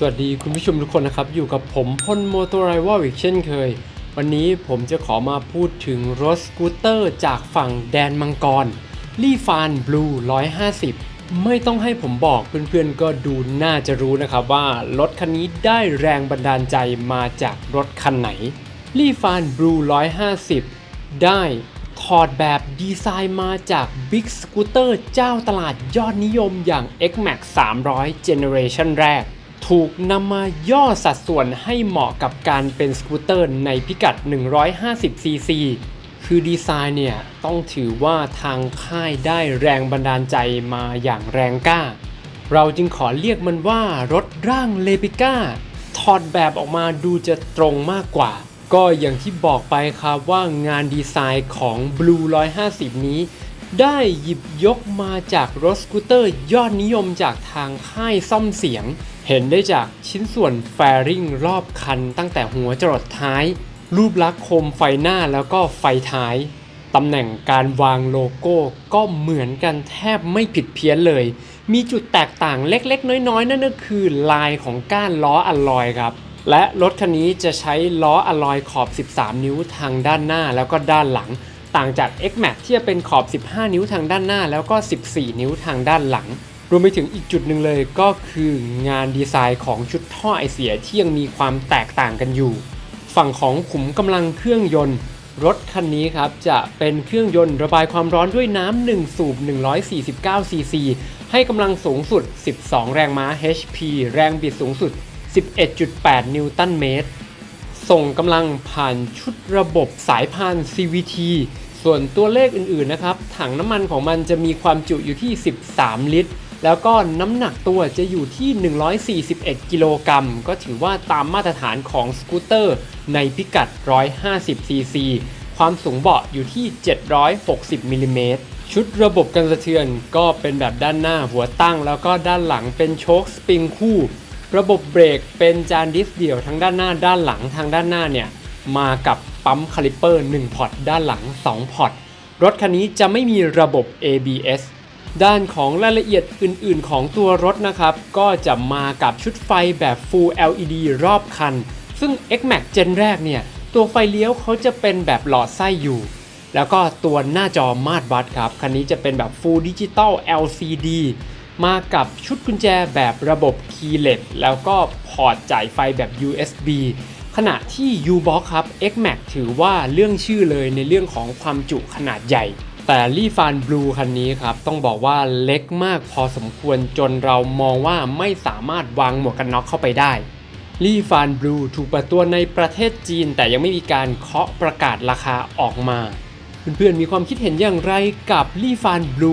สวัสดีคุณผู้ชมทุกคนนะครับ อยู่กับผมพลโมโตไรวอลอีกเช่นเคย วันนี้ผมจะขอมาพูดถึงรถสกูตเตอร์จากฝั่งแดนมังกรลี่ฟานบลู150 ไม่ต้องให้ผมบอกเพื่อนๆก็ดูน่าจะรู้นะครับว่ารถคันนี้ได้แรงบันดาลใจมาจากรถคันไหนลี่ฟานบลู150 ได้ถอดแบบดีไซน์มาจาก Big Scooter เจ้าตลาดยอดนิยมอย่าง X-Max 300 Generation แรก ถูกนำมาย่อสัดส่วนให้เหมาะกับการเป็นสกูตเตอร์ในพิกัด 150cc คือดีไซน์เนี่ย ต้องถือว่าทางค่ายได้แรงบันดาลใจมาอย่างแรงกล้า เราจึงขอเรียกมันว่ารถร่างเลปิก้าถอดแบบออกมาดูจะตรงมากกว่า ก็อย่างที่บอกไปครับว่างานดีไซน์ของ Blue 150 นี้ ได้หยิบยกมาจากรถสกูตเตอร์ยอดนิยมจากทางค่ายซ่อมเสียง เห็นได้จากชิ้นส่วนแฟริงรอบคันตั้งแต่หัวจรดท้าย รูปลักษณ์โคมไฟหน้าแล้วก็ไฟท้าย ตำแหน่งการวางโลโก้ก็เหมือนกันแทบไม่ผิดเพี้ยนเลย มีจุดแตกต่างเล็กๆ น้อยๆ นั่นก็คือลายของก้านล้ออลลอยครับ และรถคันนี้จะใช้ล้ออลลอยขอบ 13 นิ้วทางด้านหน้าแล้วก็ด้านหลัง ต่างจาก X-Max ที่จะเป็นขอบ 15 นิ้วทางด้านหน้า แล้วก็ 14 นิ้วทางด้านหลัง รวมไปถึงอีกจุดหนึ่งเลยก็คืองานดีไซน์ของชุดท่อไอเสียที่ยังมีความแตกต่างกันอยู่ ฝั่งของขุมกำลังเครื่องยนต์ รถคันนี้ครับจะเป็นเครื่องยนต์ระบายความร้อนด้วยน้ำ1สูบ 149 ซีซี ให้กำลังสูงสุด 12 แรงม้า HP แรงบิดสูงสุด 11.8 นิวตันเมตร ส่งกำลังผ่านชุดระบบสายพาน CVT ส่วนตัวเลขอื่นๆนะครับ ถังน้ำมันของมันจะมีความจุอยู่ที่ 13 ลิตร แล้วก็น้ำหนักตัวจะอยู่ที่ 141 กิโลกรัม ก็ถือว่าตามมาตรฐานของสกูตเตอร์ในพิกัด 150 ซีซี ความสูงเบาะอยู่ที่ 760มิลลิเมตรชุดระบบกันสะเทือนก็เป็นแบบด้านหน้าหัวตั้ง แล้วก็ด้านหลังเป็นโชคสปริงคู่ ระบบเบรกเป็นจานดิสเดี่ยวทั้งด้านหน้าด้านหลังทางด้านหน้าเนี่ยมากับปั๊มคาลิปเปอร์1พอร์ตด้านหลัง 2พอร์ตรถคันนี้จะไม่มีระบบ ABS ด้านของรายละเอียดอื่น ๆ ของตัวรถนะครับ ก็จะมากับชุดไฟแบบ Full LED รอบคัน ซึ่ง X-Max Gen แรกเนี่ย ตัวไฟเลี้ยวเขาจะเป็นแบบหลอดไส้อยู่ แล้วก็ตัวหน้าจอมาตรวัดครับ คันนี้จะเป็นแบบ Full Digital LCD มากับชุดกุญแจแบบระบบ Keyless แล้วก็พอร์ตจ่ายไฟแบบ USB ขณะที่ U-Box ครับ X-Max ถือว่าเรื่องชื่อเลยในเรื่องของความจุขนาดใหญ่ แต่ลี่ฟานบลูคันนี้ครับ ต้องบอกว่าเล็กมากพอสมควรจนเรามองว่าไม่สามารถวางหมวกกันน็อกเข้าไปได้ลี่ฟานบลูถูกเปิดตัวในประเทศจีน แต่ยังไม่มีการเคาะประกาศราคาออกมา เพื่อนๆ มีความคิดเห็นอย่างไรกับลี่ฟานบลู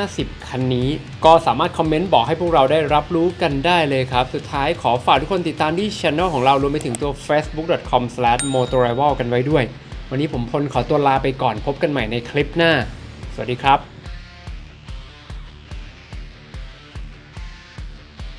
150 คันนี้ ก็สามารถคอมเมนต์บอกให้พวกเราได้รับรู้กันได้เลยครับ สุดท้ายขอฝากทุกคนติดตามที่ช anel ของเรารวมไปถึงตัว facebook.com/motorrival กันไว้ด้วย วันนี้ผมพลขอตัวลาไปก่อนพบกันใหม่ในคลิปหน้า สวัสดีครับ